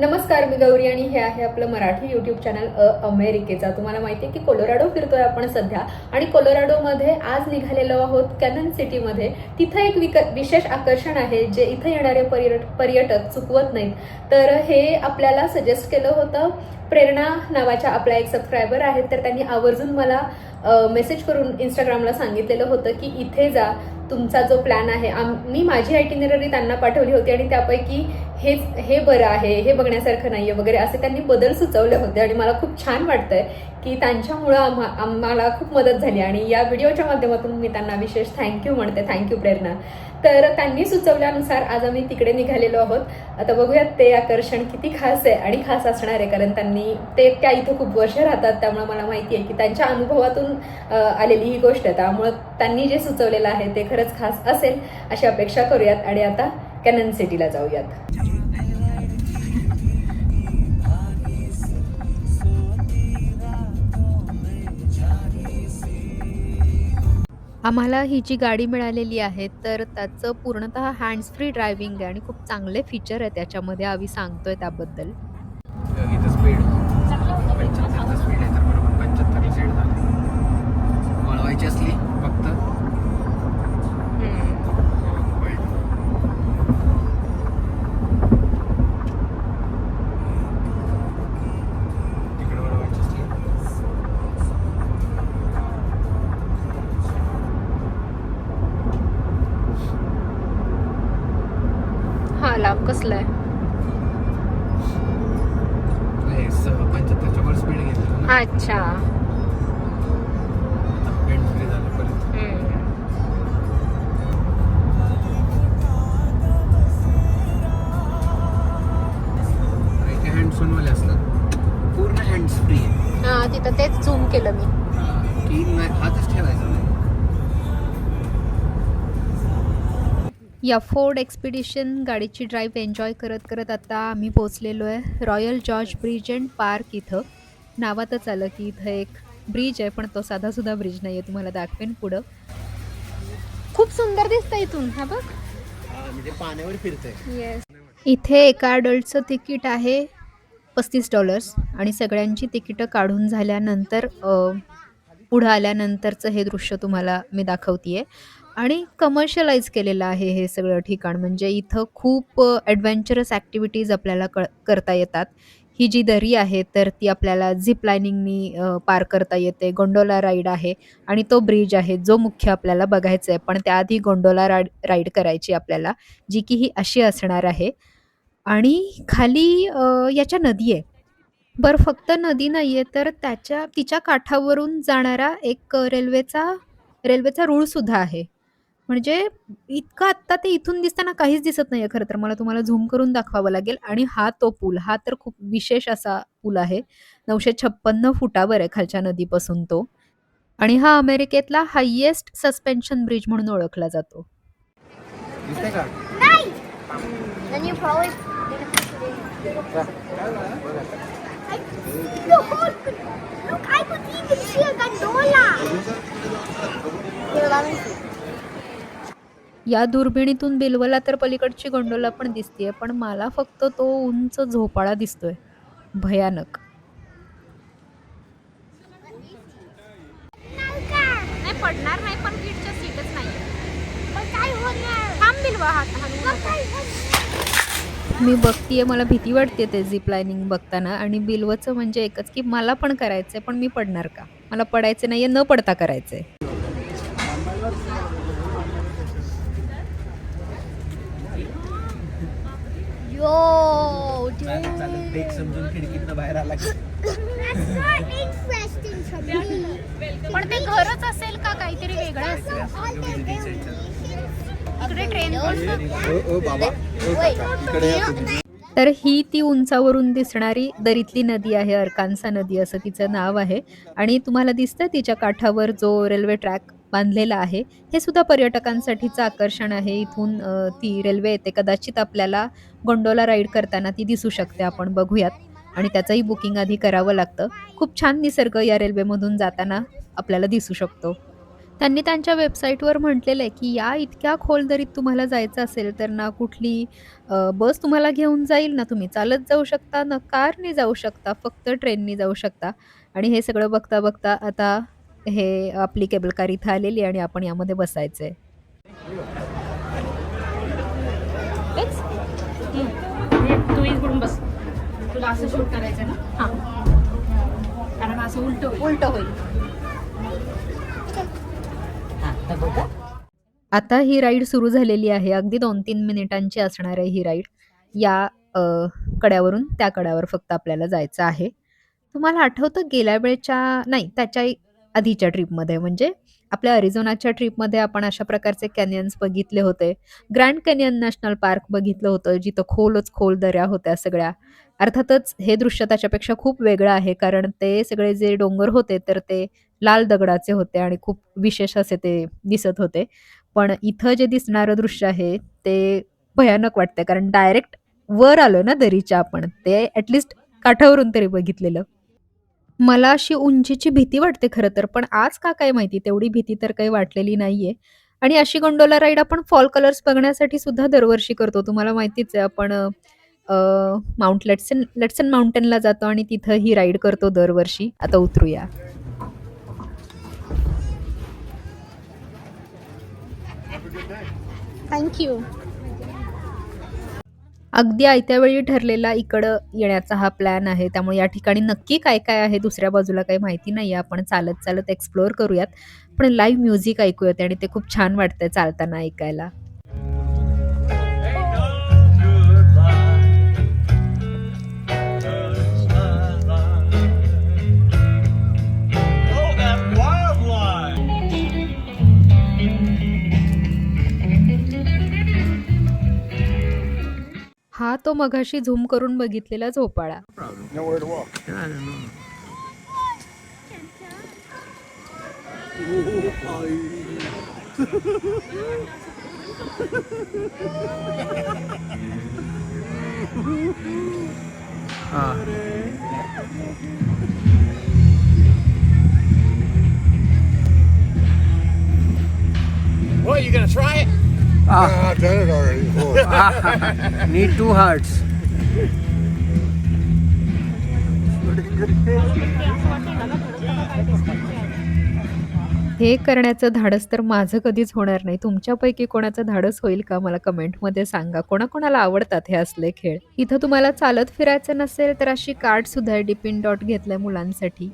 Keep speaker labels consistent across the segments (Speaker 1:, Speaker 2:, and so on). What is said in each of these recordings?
Speaker 1: नमस्कार मी गौरी आणि हे आहे आपलं मराठी यूट्यूब चॅनल अ अमेरिकेचा. तुम्हाला माहिती आहे की कोलोराडो फिरतोय आपण सध्या. आणि कोलोराडोमध्ये आज निघालेलो आहोत कॅनन सिटीमध्ये. तिथं एक विक विशेष आकर्षण आहे जे इथं येणारे पर्यट पर्यटक चुकवत नाहीत. तर हे आपल्याला सजेस्ट केलं होतं प्रेरणा नावाच्या आपल्या एक सबस्क्रायबर आहेत तर त्यांनी आवर्जून मला मेसेज करून इंस्टाग्रामला सांगितलेलं होतं की इथे जा तुमचा जो प्लॅन आहे. आम मी माझी आयटिनररी त्यांना पाठवली होती आणि त्यापैकी हेच हे बरं आहे हे बघण्यासारखं नाही आहे वगैरे असे त्यांनी बदल सुचवले होते आणि मला खूप छान वाटतंय की त्यांच्यामुळं आम्हा आम्हाला खूप मदत झाली आणि या व्हिडिओच्या माध्यमातून मी त्यांना विशेष थँक्यू म्हणते थँक्यू प्रेरणा. तर त्यांनी सुचवल्यानुसार आज आम्ही तिकडे निघालेलो आहोत. आता बघूयात ते आकर्षण किती खास आहे आणि खास असणार आहे कारण त्यांनी ते त्या इथं खूप वर्ष राहतात त्यामुळे मला माहिती आहे की त्यांच्या अनुभवातून आलेली ही गोष्ट आहे. त्यामुळं त्यांनी जे सुचवलेलं आहे ते खरंच खास असेल अशी अपेक्षा करूयात आणि आता कॅनन सिटीला जाऊयात. आम्हाला ही जी गाडी मिळालेली आहे तर त्याचं पूर्णतः हँड्स फ्री ड्रायव्हिंग आहे आणि खूप चांगले फीचर आहे त्याच्यामध्ये आम्ही सांगतोय त्याबद्दल. या फोर्ड एक्सपिडिशन गाडीची ड्राईव्ह एन्जॉय करत करत आता आम्ही पोचलेलो आहे Royal Gorge bridge and park इथं. नावातच आलं की इथं एक ब्रिज आहे पण तो साधासुद्धा ब्रिज नाही आहे तुम्हाला दाखवेन पुढं. खूप सुंदर दिसतं इथून. हा बघ.
Speaker 2: म्हणजे पाण्यावर फिरतंय.
Speaker 1: येस इथे एका अडल्टचं तिकीट आहे पस्तीस डॉलर्स आणि सगळ्यांची तिकीटं काढून झाल्यानंतर पुढं आल्यानंतरचं हे दृश्य तुम्हाला मी दाखवते आणि कमर्शियलाइज केलेलं आहे हे सगळं ठिकाण. म्हणजे इथं खूप ॲडव्हेंचरस ॲक्टिव्हिटीज आपल्याला क करता येतात. ही जी दरी आहे तर ती आपल्याला झिप लायनिंगनी पार करता येते. गोंडोला राईड आहे आणि तो ब्रिज आहे जो मुख्य आपल्याला बघायचा आहे पण त्याआधी गोंडोला राड राईड करायची आपल्याला जी की ही अशी असणार आहे. आणि खाली याच्या नदी आहे. बरं फक्त नदी नाही आहे तर त्याच्या तिच्या काठावरून जाणारा एक रेल्वेचा रेल्वेचा रेल्वेचा रूळसुद्धा आहे. म्हणजे इतकं आत्ता ते इथून दिसताना काहीच दिसत नाही आहे खरं तर. मला तुम्हाला झूम करून दाखवावं लागेल. आणि हा तो पूल हा तर खूप विशेष असा पूल आहे. नऊशे छप्पन्न फुटावर आहे खालच्या नदीपासून तो. आणि हा अमेरिकेतला हायेस्ट सस्पेन्शन ब्रिज म्हणून ओळखला जातो.
Speaker 3: look, I could even see a gondola. Here, let me see.
Speaker 1: या दुर्बिणीतून बिलवला तर पलीकडची गोंडोला पण दिसतेय पण मला फक्त तो उंच झोपाळा दिसतोय. भयानक.
Speaker 4: नाही पडणार नाही पण सीटच्या सीटच नाही
Speaker 3: मग काय होणार?
Speaker 4: थांब बिलवा हात
Speaker 3: मग
Speaker 4: हालवू
Speaker 3: काय होणार?
Speaker 1: मी बघतीये मला भीती वाटते ते झिप लाईनिंग बघताना आणि बिलवचं म्हणजे एकच की मला पण करायचंय पण मी पडणार का? मला पडायचं नाहीये न पडता करायचंय.
Speaker 3: Yo,
Speaker 2: ब्रेक समजून खिडकीतनं बाहेर आला की.
Speaker 3: That's not interesting for me.
Speaker 4: पण ते घरच असेल का काहीतरी वेगळं असेल? इकडे ट्रेन
Speaker 2: ओ ओ बाबा. ओ
Speaker 3: Wait.
Speaker 2: काका, इकडे या तुम्ही.
Speaker 1: तर ही ती उंचावरून दिसणारी दरीतली नदी आहे अर्कान्सा नदी असं तिचं नाव आहे. आणि तुम्हाला दिसतं तिच्या काठावर जो रेल्वे ट्रॅक बांधलेला आहे. हे सुद्धा पर्यटकांसाठीचं आकर्षण आहे. इथून ती रेल्वे येते. कदाचित आपल्याला गोंडोला राईड करताना ती दिसू शकते. आपण बघूयात. आणि त्याचंही बुकिंग आधी करावं लागतं. खूप छान निसर्ग या रेल्वेमधून जाताना आपल्याला दिसू शकतो. त्यांनी त्यांच्या वेबसाईटवर म्हटलेलं आहे की या इतक्या खोल दरीत तुम्हाला जायचं असेल तर ना कुठली बस तुम्हाला घेऊन जाईल ना तुम्ही चालत जाऊ शकता ना कारने जाऊ शकता फक्त ट्रेननी जाऊ शकता. आणि हे सगळं बघता बघता आता हे आपली केबल कार इथं आलेली आहे आणि आपण यामध्ये बसायचं आहे
Speaker 4: तू इकडून बस. तुला असं शूट करायचं ना? हां. कारण असं उलट होईल.
Speaker 1: उलट होईल. आता ही राईड सुरू झालेली आहे. अगदी दोन तीन मिनिटांची असणार आहे ही राईड या कड्यावरून त्या कड्यावर फक्त आपल्याला जायचं आहे. तुम्हाला आठवतं गेल्या वेळेच्या नाही त्याच्या आधीच्या ट्रिपमध्ये. म्हणजे आपल्या अरिझोनाच्या ट्रिपमध्ये आपण अशा प्रकारचे कॅनियन्स बघितले होते. ग्रँड कॅनियन नॅशनल पार्क बघितलं होतं जिथं खोलच खोल दऱ्या होत्या सगळ्या. अर्थातच हे दृश्य त्याच्यापेक्षा खूप वेगळं आहे कारण ते सगळे जे डोंगर होते तर ते लाल दगडाचे होते आणि खूप विशेष असे ते दिसत होते. पण इथं जे दिसणारं दृश्य आहे ते भयानक वाटते कारण डायरेक्ट वर आलो ना दरीच्या आपण ते ॲटलिस्ट काठावरून तरी बघितलेलं. मला अशी उंचीची भीती वाटते खरं तर पण आज का काय माहिती? तेवढी भीती तर काही वाटलेली नाहीये. आणि अशी गोंडोला राईड आपण फॉल कलर्स बघण्यासाठी सुद्धा दरवर्षी करतो. तुम्हाला माहितीच आहे आपण अ, माउंट लेट्सन लेट्सन माउंटेनला जातो आणि तिथं ही राईड करतो दरवर्षी. आता उतरूया.
Speaker 4: थँक्यू
Speaker 1: अगदी आयत्या वेळी ठरलेला इकडं येण्याचा हा प्लॅन आहे. त्यामुळे या ठिकाणी नक्की काय काय आहे दुसऱ्या बाजूला काही माहिती नाही आहे आपण चालत चालत एक्सप्लोअर करूयात. पण लाईव्ह म्युझिक ऐकूयात आणि ते खूप छान वाटतंय चालताना ऐकायला. हा तो मघाशी झूम करून बघितलेला झोपाळा
Speaker 5: Oh, you gonna try it?
Speaker 2: Ah.
Speaker 5: I've done it already before.
Speaker 2: Need two hearts
Speaker 1: हे करण्याचं धाडस तर माझं कधीच होणार नाही तुमच्यापैकी कोणाचं धाडस होईल का मला कमेंटमध्ये सांगा कोणाकोणाला आवडतात हे असले खेळ इथं तुम्हाला चालत फिरायचं नसेल तर अशी कार्ड सुद्धा आहे डिपिन डॉट घेतलंय मुलांसाठी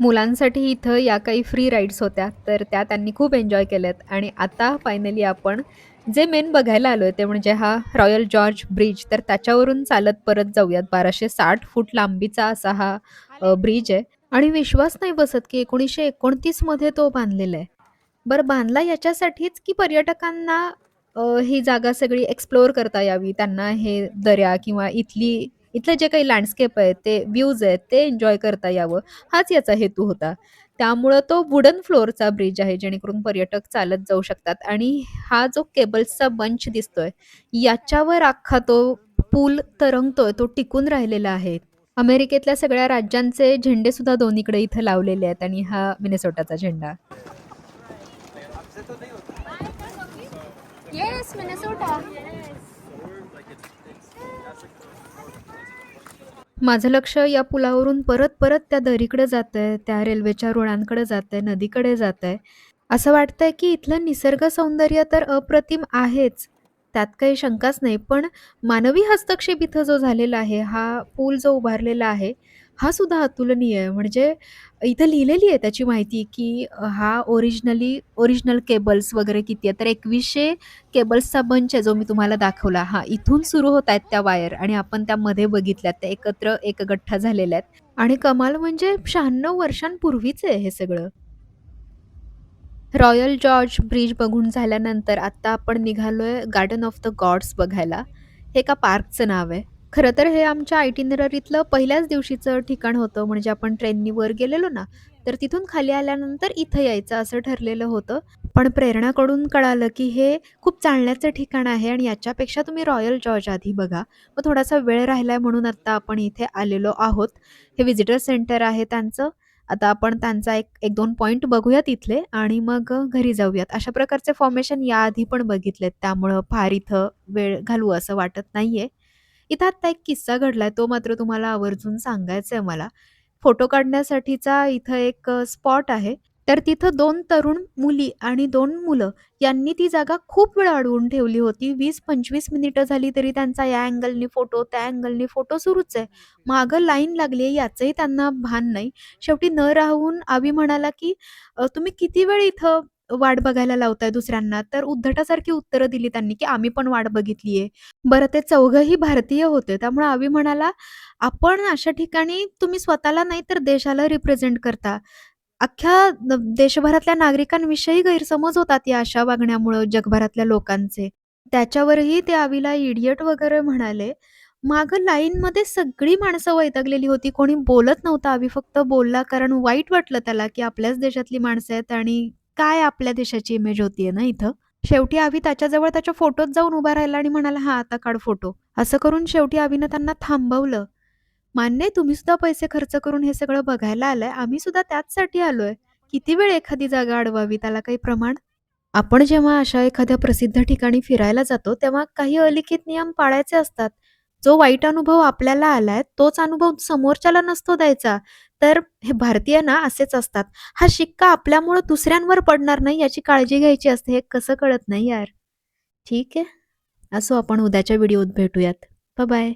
Speaker 1: मुलांसाठी इथं या काही फ्री राईड्स होत्या तर त्या त्यांनी खूप एन्जॉय केल्यात. आणि आता फायनली आपण जे मेन बघायला आलोय ते म्हणजे हा रॉयल जॉर्ज ब्रिज तर त्याच्यावरून चालत परत जाऊयात. बाराशे साठ फूट लांबीचा असा हा ब्रिज आहे. आणि विश्वास नाही बसत की एकोणीसशे एकोणतीसमध्ये तो बांधलेला आहे. बरं बांधला याच्यासाठीच की पर्यटकांना अ, ही जागा सगळी एक्सप्लोअर करता यावी? त्यांना हे दर्या किंवा इथली इथलं जे काही लँडस्केप आहे ते व्ह्यूज आहेत ते एन्जॉय करता यावं? हाच याचा हेतू होता. त्यामुळं तो वुडन फ्लोअरचा ब्रिज आहे जेणेकरून पर्यटक चालत जाऊ शकतात. आणि हा जो केबल्सचा बंच दिसतोय याच्यावर अख्खा तो पूल तरंगतोय तो टिकून राहिलेला आहे. अमेरिकेतल्या सगळ्या राज्यांचे झेंडे सुद्धा दोन्हीकडे इथं लावलेले आहेत आणि हा मिनेसोटाचा झेंडा.
Speaker 4: Yes, Minnesota.
Speaker 1: माझं लक्ष या पुलावरून परत परत त्या दरीकडे जात आहे त्या रेल्वेच्या रुळांकडे जात आहे नदीकडे जात आहे असं वाटतंय की इथलं निसर्ग सौंदर्य तर अप्रतिम आहेच त्यात काही शंकाच नाही पण मानवी हस्तक्षेप इथं जो झालेला आहे हा पूल जो उभारलेला आहे हा सुद्धा अतुलनीय म्हणजे इथं लिहिलेली आहे त्याची माहिती की हा ओरिजिनली ओरिजिनल केबल्स वगैरे किती आहे तर एकवीसशे केबल्सचा बंच आहे जो मी तुम्हाला दाखवला. हा इथून सुरू होत आहेत त्या वायर आणि आपण त्यामध्ये बघितल्यात त्या एकत्र एक गठ्ठा झालेल्या आहेत. आणि कमाल म्हणजे शहाण्णव वर्षांपूर्वीच आहे हे सगळं. रॉयल जॉर्ज ब्रिज बघून झाल्यानंतर आत्ता आपण निघालोय गार्डन ऑफ द गॉड्स बघायला. हे एका पार्कचं नाव आहे. खरं तर हे आमच्या आयटिनररीतलं पहिल्याच दिवशीचं ठिकाण होतं. म्हणजे आपण ट्रेननी वर गेलेलो ना तर तिथून खाली आल्यानंतर इथं यायचं असं ठरलेलं होतं. पण प्रेरणाकडून कळालं की हे खूप चालण्याचं ठिकाण आहे आणि याच्यापेक्षा तुम्ही रॉयल जॉर्ज आधी बघा. मग थोडासा वेळ राहिलाय म्हणून आत्ता आपण इथे आलेलो आहोत. हे व्हिजिटर सेंटर आहे त्यांचं. आता आपण त्यांचा एक एक दोन पॉईंट बघूया इथले आणि मग घरी जाऊयात. अशा प्रकारचे फॉर्मेशन याआधी पण बघितलेत. त्यामुळं फार इथं वेळ घालू असं वाटत नाहीये. इथं आत्ता एक किस्सा घडलाय तो मात्र तुम्हाला आवर्जून सांगायचा आहे मला. फोटो काढण्यासाठीचा इथं एक स्पॉट आहे. तर तिथं दोन तरुण मुली आणि दोन मुलं यांनी ती जागा खूप वेळ अडवून ठेवली होती. वीस पंचवीस मिनिटं झाली तरी त्यांचा या अँगलनी फोटो त्या अँगलनी फोटो सुरूच आहे. मागं लाईन लागली आहे याचंही त्यांना भान नाही. शेवटी न राहून आवी म्हणाला की "अ, तुम्ही किती वेळ इथं वाट बघायला लावताय दुसऱ्यांना तर उद्धटासारखी उत्तरं दिली त्यांनी की आम्ही पण वाट बघितलीये. बरं ते चौघही भारतीय होते त्यामुळे आवी म्हणाला आपण अशा ठिकाणी तुम्ही स्वतःला नाही तर देशाला रिप्रेझेंट करता. अख्ख्या देशभरातल्या नागरिकांविषयी गैरसमज होतात या अशा वागण्यामुळं जगभरातल्या लोकांचे. त्याच्यावरही ते आवीला इडियट वगैरे म्हणाले. मागं लाईनमध्ये सगळी माणसं वैतागलेली होती कोणी बोलत नव्हतं आवी फक्त बोलला कारण वाईट वाटलं त्याला की आपल्याच देशातली माणसं आहेत आणि काय आपल्या देशाची इमेज होतीये ना इथं? शेवटी आवी त्याच्याजवळ त्याच्या फोटोत जाऊन उभा राहिला आणि म्हणाला हा आता काढ फोटो असं करून शेवटी आवीनं त्यांना थांबवलं. मान्य तुम्ही सुद्धा पैसे खर्च करून हे सगळं बघायला आलंय. आम्ही सुद्धा त्याचसाठी आलोय. किती वेळ एखादी जागा अडवावी त्याला काही प्रमाण? आपण जेव्हा अशा एखाद्या प्रसिद्ध ठिकाणी फिरायला जातो तेव्हा काही अलिखित नियम पाळायचे असतात. जो वाईट अनुभव आपल्याला आलाय तोच अनुभव समोरच्याला नसतो द्यायचा. तर हे भारतीय ना असेच असतात. हा शिक्का आपल्यामुळं दुसऱ्यांवर पडणार नाही याची काळजी घ्यायची असते हे कसं कळत नाही यार. ठीक आहे. असो आपण उद्याच्या व्हिडिओत भेटूयात. बाय